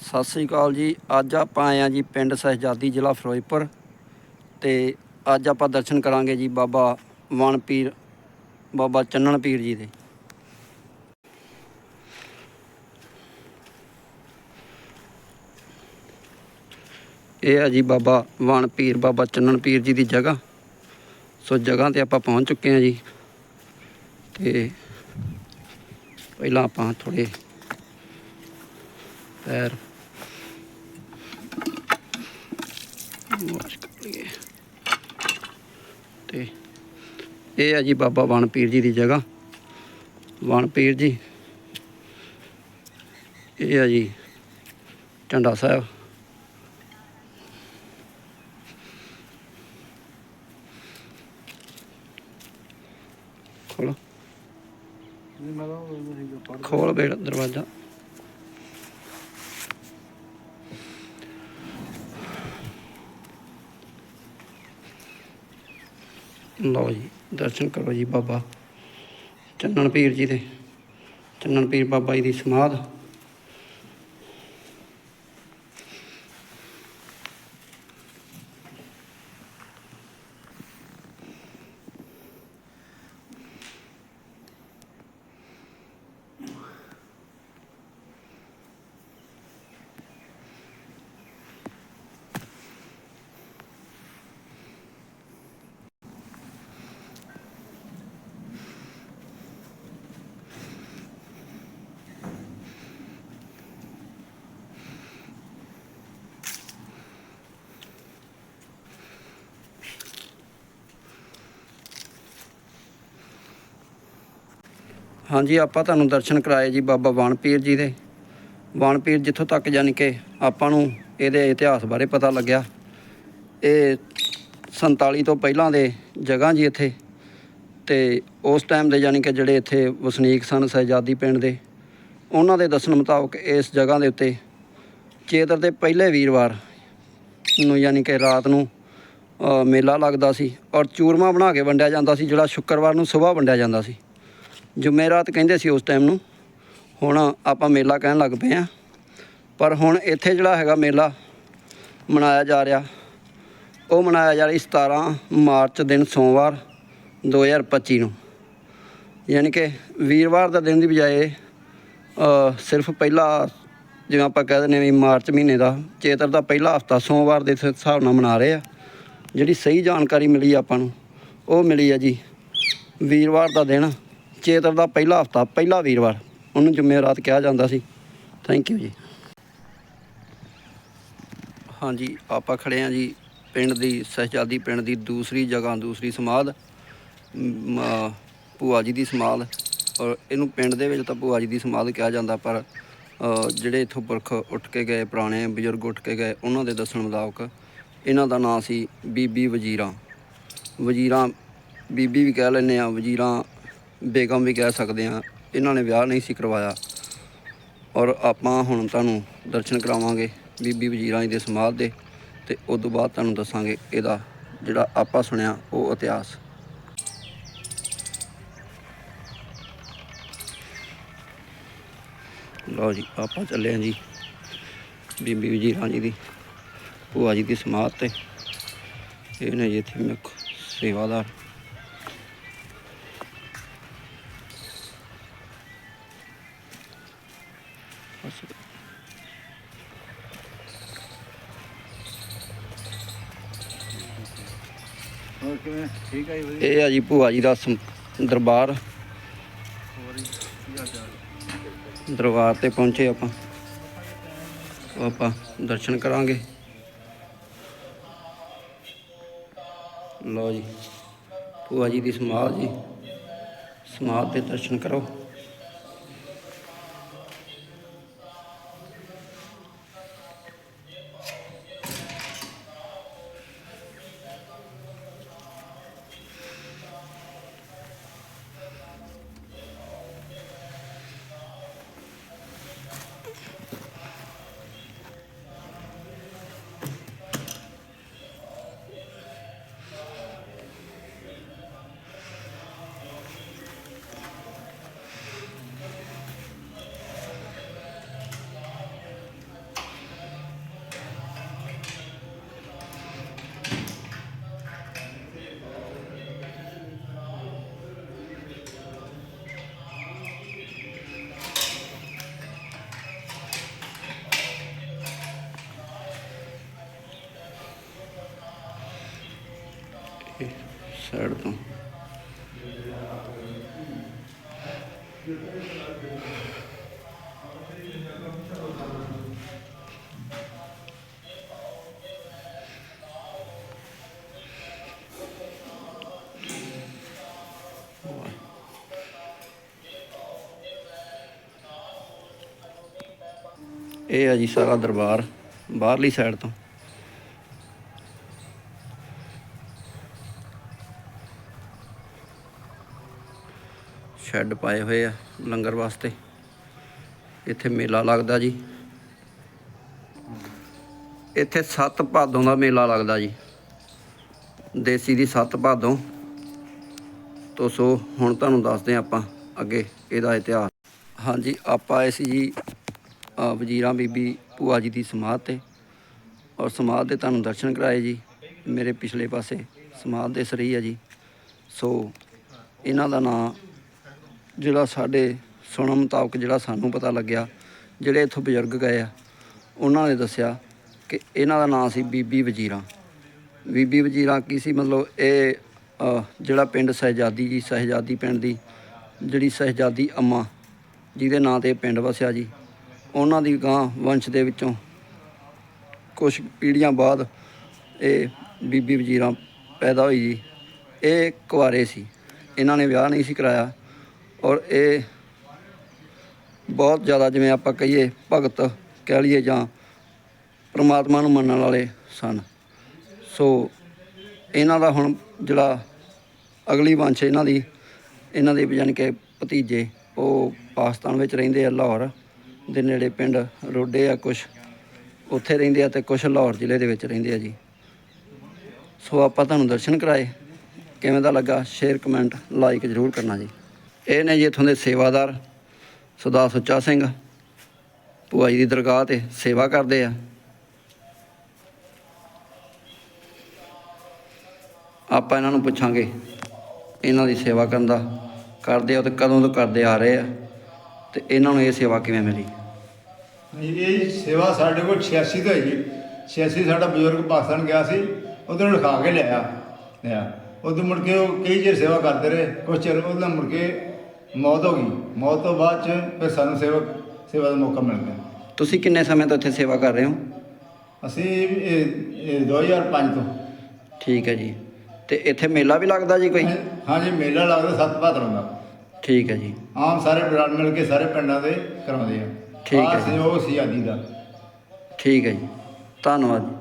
ਸਤਿ ਸ੍ਰੀ ਅਕਾਲ ਜੀ। ਅੱਜ ਆਪਾਂ ਆਏ ਆ ਜੀ ਪਿੰਡ ਸਹਿਜਾਦੀ ਜ਼ਿਲ੍ਹਾ ਫਿਰੋਜ਼ਪੁਰ ਤੇ ਅੱਜ ਆਪਾਂ ਦਰਸ਼ਨ ਕਰਾਂਗੇ ਜੀ ਬਾਬਾ ਵਣ ਪੀਰ ਬਾਬਾ ਚੰਨਣ ਪੀਰ ਜੀ ਦੇ। ਇਹ ਆ ਜੀ ਬਾਬਾ ਵਣ ਪੀਰ ਬਾਬਾ ਚੰਨਣ ਪੀਰ ਜੀ ਦੀ ਜਗ੍ਹਾ। ਸੋ ਜਗ੍ਹਾ ਤੇ ਆਪਾਂ ਪਹੁੰਚ ਚੁੱਕੇ ਆ ਜੀ। ਤੇ ਪਹਿਲਾਂ ਆਪਾਂ ਥੋੜੇ ਪੈਰ ਵਾਸ਼ ਕਰ ਲਈਏ ਤੇ ਇਹ ਹੈ ਜੀ ਬਾਬਾ ਵਣ ਪੀਰ ਜੀ ਦੀ ਜਗ੍ਹਾ। ਵਣ ਪੀਰ ਜੀ ਇਹ ਹੈ ਜੀ ਝੰਡਾ ਸਾਹਿਬ। ਖੋਲੋ ਖੋਲ ਬੇੜ ਦਰਵਾਜ਼ਾ। ਲਓ ਜੀ, ਦਰਸ਼ਨ ਕਰੋ ਜੀ ਬਾਬਾ। ਚੰਨਣ ਪੀਰ ਜੀ ਦੇ ਚੰਨਣ ਪੀਰ ਬਾਬਾ ਜੀ ਦੀ ਸਮਾਧ। ਹਾਂਜੀ, ਆਪਾਂ ਤੁਹਾਨੂੰ ਦਰਸ਼ਨ ਕਰਾਏ ਜੀ ਬਾਬਾ ਵਣ ਜੀ ਦੇ। ਵਣ ਜਿੱਥੋਂ ਤੱਕ ਯਾਨੀ ਕਿ ਆਪਾਂ ਨੂੰ ਇਹਦੇ ਇਤਿਹਾਸ ਬਾਰੇ ਪਤਾ ਲੱਗਿਆ। ਇਹ 47 ਤੋਂ ਪਹਿਲਾਂ ਦੇ ਜਗ੍ਹਾ ਜੀ ਇੱਥੇ। ਤੇ ਉਸ ਟਾਈਮ ਦੇ ਯਾਨੀ ਕਿ ਜਿਹੜੇ ਇੱਥੇ ਵਸਨੀਕ ਸਨ ਸਹਿਜਾਦੀ ਪਿੰਡ ਦੇ, ਉਹਨਾਂ ਦੇ ਦੱਸਣ ਮੁਤਾਬਕ ਇਸ ਜਗ੍ਹਾ ਦੇ ਉੱਤੇ ਚੇਤਰ ਦੇ ਪਹਿਲੇ ਵੀਰਵਾਰ ਨੂੰ ਯਾਨੀ ਕਿ ਰਾਤ ਨੂੰ ਮੇਲਾ ਲੱਗਦਾ ਸੀ ਔਰ ਚੂਰਮਾ ਬਣਾ ਕੇ ਵੰਡਿਆ ਜਾਂਦਾ ਸੀ, ਜਿਹੜਾ ਸ਼ੁੱਕਰਵਾਰ ਨੂੰ ਸਵੇਰ ਵੰਡਿਆ ਜਾਂਦਾ ਸੀ। ਜੁਮੇਰਾਤ ਕਹਿੰਦੇ ਸੀ ਉਸ ਟਾਈਮ ਨੂੰ, ਹੁਣ ਆਪਾਂ ਮੇਲਾ ਕਹਿਣ ਲੱਗ ਪਏ ਆ ਪਰ ਹੁਣ ਇੱਥੇ ਜਿਹੜਾ ਹੈਗਾ ਮੇਲਾ ਮਨਾਇਆ ਜਾ ਰਿਹਾ, ਉਹ ਮਨਾਇਆ ਜਾ ਰਿਹਾ 17 ਮਾਰਚ ਦਿਨ ਸੋਮਵਾਰ 2025 ਨੂੰ। ਯਾਨੀ ਕਿ ਵੀਰਵਾਰ ਦਾ ਦਿਨ ਦੀ ਬਜਾਏ ਸਿਰਫ ਪਹਿਲਾ ਜਿਵੇਂ ਆਪਾਂ ਕਹਿ ਦਿੰਦੇ ਵੀ ਮਾਰਚ ਮਹੀਨੇ ਦਾ, ਚੇਤਰ ਦਾ ਪਹਿਲਾ ਹਫਤਾ ਸੋਮਵਾਰ ਦੇ ਹਿਸਾਬ ਨਾਲ ਮਨਾ ਰਹੇ ਆ। ਜਿਹੜੀ ਸਹੀ ਜਾਣਕਾਰੀ ਮਿਲੀ ਆਪਾਂ ਨੂੰ, ਉਹ ਮਿਲੀ ਆ ਜੀ ਵੀਰਵਾਰ ਦਾ ਦਿਨ। ਚੇਤਰ ਦਾ ਪਹਿਲਾ ਹਫਤਾ ਪਹਿਲਾ ਵੀਰਵਾਰ। ਉਹਨੂੰ ਜੁਮੇਰਾਤ ਕਿਹਾ ਜਾਂਦਾ ਸੀ। ਥੈਂਕ ਯੂ ਜੀ। ਹਾਂਜੀ ਆਪਾਂ ਖੜੇ ਆ ਜੀ ਪਿੰਡ ਦੀ ਸਹਿਜਾਦੀ ਪਿੰਡ ਦੀ ਦੂਸਰੀ ਜਗ੍ਹਾ ਦੂਸਰੀ ਸਮਾਧ ਮ, ਭੂਆ ਜੀ ਦੀ ਸਮਾਧ। ਔਰ ਇਹਨੂੰ ਪਿੰਡ ਦੇ ਵਿੱਚ ਤਾਂ ਭੂਆ ਜੀ ਦੀ ਸਮਾਧ ਕਿਹਾ ਜਾਂਦਾ ਪਰ ਜਿਹੜੇ ਇੱਥੋਂ ਪੁਰਖ ਉੱਠ ਕੇ ਗਏ ਪੁਰਾਣੇ ਬਜ਼ੁਰਗ ਉੱਠ ਕੇ ਗਏ ਉਹਨਾਂ ਦੇ ਦੱਸਣ ਮੁਤਾਬਕ ਇਹਨਾਂ ਦਾ ਨਾਂ ਸੀ ਬੀਬੀ ਵਜ਼ੀਰਾਂ। ਵਜ਼ੀਰਾਂ ਬੀਬੀ ਵੀ ਕਹਿ ਲੈਂਦੇ ਆ ਵਜ਼ੀਰਾਂ ਬੇਗਮ ਵੀ ਕਹਿ ਸਕਦੇ ਆ ਇਹਨਾਂ ਨੇ ਵਿਆਹ ਨਹੀਂ ਸੀ ਕਰਵਾਇਆ। ਔਰ ਆਪਾਂ ਹੁਣ ਤੁਹਾਨੂੰ ਦਰਸ਼ਨ ਕਰਾਵਾਂਗੇ ਬੀਬੀ ਵਜ਼ੀਰਾਂ ਜੀ ਦੇ ਸਮਾਧ ਦੇ ਤੇ ਉਸ ਤੋਂ ਬਾਅਦ ਤੁਹਾਨੂੰ ਦੱਸਾਂਗੇ ਇਹਦਾ ਜਿਹੜਾ ਆਪਾਂ ਸੁਣਿਆ ਉਹ ਇਤਿਹਾਸ। ਲਓ ਜੀ, ਆਪਾਂ ਚੱਲੇ ਹਾਂ ਜੀ ਬੀਬੀ ਵਜ਼ੀਰਾਂ ਜੀ ਦੀ ਭੂਆ ਜੀ ਦੀ ਸਮਾਧ ਤੇ। ਇਹ ਨੇ ਜੀ ਇੱਥੇ ਮੁੱਖ ਸੇਵਾਦਾਰ ਬਸ ਹੋਰ ਕਿਵੇਂ ਠੀਕ ਆ ਜੀ ਵਧੀਆ। ਇਹ ਆ ਜੀ ਭੂਆ ਜੀ ਦਾ ਸਮ- ਦਰਬਾਰ। ਹੋਰ ਜੀ ਕੀ ਹਾਲ ਚਾਲ? ਦਰਬਾਰ ਤੇ ਪਹੁੰਚੇ ਆਪਾਂ। ਉਹ ਆਪਾਂ ਦਰਸ਼ਨ ਕਰਾਂਗੇ। ਲਓ ਜੀ ਭੂਆ ਜੀ ਦੀ ਸਮਾਧ ਜੀ। ਸਮਾਧ ਦੇ ਦਰਸ਼ਨ ਕਰੋ। ਸਾਈਡ ਤੋਂ। ਇਹ ਆ ਜੀ ਸਾਰਾ ਦਰਬਾਰ ਬਾਹਰਲੀ ਸਾਈਡ ਤੋਂ। ਸ਼ੈੱਡ ਪਾਏ ਹੋਏ ਆ ਲੰਗਰ ਵਾਸਤੇ। ਇੱਥੇ ਮੇਲਾ ਲੱਗਦਾ ਜੀ। ਇੱਥੇ ਸੱਤ ਭਾਦੋਂ ਦਾ ਮੇਲਾ ਲੱਗਦਾ ਜੀ। ਦੇਸੀ ਦੀ ਸੱਤ ਭਾਦੋਂ। ਤੋ ਸੋ ਹੁਣ ਤੁਹਾਨੂੰ ਦੱਸਦੇ ਹਾਂ ਆਪਾਂ ਅੱਗੇ ਇਹਦਾ ਇਤਿਹਾਸ। ਹਾਂਜੀ ਆਪਾਂ ਆਏ ਸੀ ਜੀ ਅ, ਵਜ਼ੀਰਾਂ ਬੀਬੀ ਭੂਆ ਜੀ ਦੀ ਸਮਾਧ ਤੇ। ਔਰ ਸਮਾਧ ਦੇ ਤੁਹਾਨੂੰ ਦਰਸ਼ਨ ਕਰਾਏ ਜੀ। ਮੇਰੇ ਪਿਛਲੇ ਪਾਸੇ ਸਮਾਧ ਦੇ ਸਰੀ ਹੈ ਜੀ। ਸੋ ਇਹਨਾਂ ਦਾ ਨਾਂ ਜਿਹੜਾ ਸਾਡੇ ਸੁਣਨ ਮੁਤਾਬਕ ਜਿਹੜਾ ਸਾਨੂੰ ਪਤਾ ਲੱਗਿਆ, ਜਿਹੜੇ ਇੱਥੋਂ ਬਜ਼ੁਰਗ ਗਏ ਆ, ਉਹਨਾਂ ਨੇ ਦੱਸਿਆ ਕਿ ਇਹਨਾਂ ਦਾ ਨਾਂ ਸੀ ਬੀਬੀ ਵਜ਼ੀਰਾਂ। ਬੀਬੀ ਵਜ਼ੀਰਾਂ ਕੀ ਸੀ? ਮਤਲਬ ਇਹ ਜਿਹੜਾ ਪਿੰਡ ਸਹਿਜਾਦੀ ਜੀ, ਸਹਿਜਾਦੀ ਪਿੰਡ ਦੀ, ਜਿਹੜੀ ਸਹਿਜਾਦੀ ਅੰਮਾ, ਜਿਹਦੇ ਨਾਂ ਤੇ ਪਿੰਡ ਵਸਿਆ ਜੀ, ਉਹਨਾਂ ਦੀ ਗਾਂ ਵੰਸ਼ ਦੇ ਵਿੱਚੋਂ ਕੁਝ ਪੀੜ੍ਹੀਆਂ ਬਾਅਦ ਇਹ ਬੀਬੀ ਵਜ਼ੀਰਾਂ ਪੈਦਾ ਹੋਈ ਜੀ। ਇਹ ਕੁਆਰੇ ਸੀ। ਇਹਨਾਂ ਨੇ ਵਿਆਹ ਨਹੀਂ ਸੀ ਕਰਾਇਆ। ਔਰ ਇਹ ਬਹੁਤ ਜ਼ਿਆਦਾ ਜਿਵੇਂ ਆਪਾਂ ਕਹੀਏ ਭਗਤ ਕਹਿ ਲਈਏ ਜਾਂ ਪ੍ਰਮਾਤਮਾ ਨੂੰ ਮੰਨਣ ਵਾਲੇ ਸਨ। ਸੋ ਇਹਨਾਂ ਦਾ ਹੁਣ ਜਿਹੜਾ ਅਗਲੀ ਵੰਸ਼ ਇਹਨਾਂ ਦੀ, ਇਹਨਾਂ ਦੇ ਯਾਨੀ ਕਿ ਭਤੀਜੇ, ਉਹ ਪਾਕਿਸਤਾਨ ਵਿੱਚ ਰਹਿੰਦੇ ਆ, ਲਾਹੌਰ ਦੇ ਨੇੜੇ ਪਿੰਡ ਰੋਡੇ ਆ ਕੁਛ। ਉੱਥੇ ਰਹਿੰਦੇ ਆ ਤੇ ਕੁਛ ਲਾਹੌਰ ਜ਼ਿਲ੍ਹੇ ਦੇ ਵਿੱਚ ਰਹਿੰਦੇ ਆ ਜੀ। ਸੋ ਆਪਾਂ ਤੁਹਾਨੂੰ ਦਰਸ਼ਨ ਕਰਾਏ। ਕਿਵੇਂ ਦਾ ਲੱਗਾ? ਸ਼ੇਅਰ, ਕਮੈਂਟ ਲਾਈਕ ਜ਼ਰੂਰ ਕਰਨਾ ਜੀ। ਇਹ ਨੇ ਜੀ ਇੱਥੋਂ ਦੇ ਸੇਵਾਦਾਰ ਸਰਦਾਰ ਸੁੱਚਾ ਸਿੰਘ, ਭੂਆ ਜੀ ਦੀ ਦਰਗਾਹ ਤੇ ਸੇਵਾ ਕਰਦੇ ਆ। ਆਪਾਂ ਇਹਨਾਂ ਨੂੰ ਪੁੱਛਾਂਗੇ, ਇਹਨਾਂ ਦੀ ਸੇਵਾ ਕਰਨ ਦਾ ਕਰਦੇ ਆ ਤੇ ਕਦੋਂ ਤੋਂ ਕਰਦੇ ਆ ਰਹੇ ਆ ਤੇ ਇਹਨਾਂ ਨੂੰ ਇਹ ਸੇਵਾ ਕਿਵੇਂ ਮਿਲੀ? ਇਹ ਸੇਵਾ ਸਾਡੇ ਕੋਲ 86 ਤੋਂ ਹੈ ਜੀ। 86 ਸਾਡਾ ਬਜ਼ੁਰਗ ਪਾਕਿਸਤਾਨ ਗਿਆ ਸੀ, ਉਧਰ ਲਿਖਾ ਕੇ ਲਿਆ ਲਿਆ। ਉਦੋਂ ਮੁੜ ਕੇ ਉਹ ਕਈ ਚਿਰ ਸੇਵਾ ਕਰਦੇ ਰਹੇ, ਕੁਛ ਚਿਰ ਉਹਦਾ ਮੁੜ ਕੇ ਮੌਤ ਹੋ ਗਈ। ਮੌਤ ਤੋਂ ਬਾਅਦ ਚ ਫਿਰ ਸਾਨੂੰ ਸੇਵਾ ਸੇਵਾ ਦਾ ਮੌਕਾ ਮਿਲ ਗਿਆ। ਤੁਸੀਂ ਕਿੰਨੇ ਸਮੇਂ ਤੋਂ ਇੱਥੇ ਸੇਵਾ ਕਰ ਰਹੇ ਹੋ? ਅਸੀਂ ਇਹ- ਇਹ 2005 ਤੋਂ। ਠੀਕ ਹੈ ਜੀ। ਤੇ ਇੱਥੇ ਮੇਲਾ ਵੀ ਲੱਗਦਾ ਜੀ ਕੋਈ? ਹਾਂਜੀ ਮੇਲਾ ਲੱਗਦਾ ਸੱਤ ਭਾਦਰਾਂ ਦਾ। ਠੀਕ ਹੈ ਜੀ। ਆਮ ਸਾਰੇ ਬਰਾੜ ਮਿਲ ਕੇ ਸਾਰੇ ਪਿੰਡਾਂ ਦੇ ਕਰਾਉਂਦੇ ਆ। ਠੀਕ ਹੈ ਜੀ। ਸਹਿਯੋਗ ਸੀ ਆਦੀ ਦਾ। ਠੀਕ ਹੈ ਜੀ। ਧੰਨਵਾਦ ਜੀ।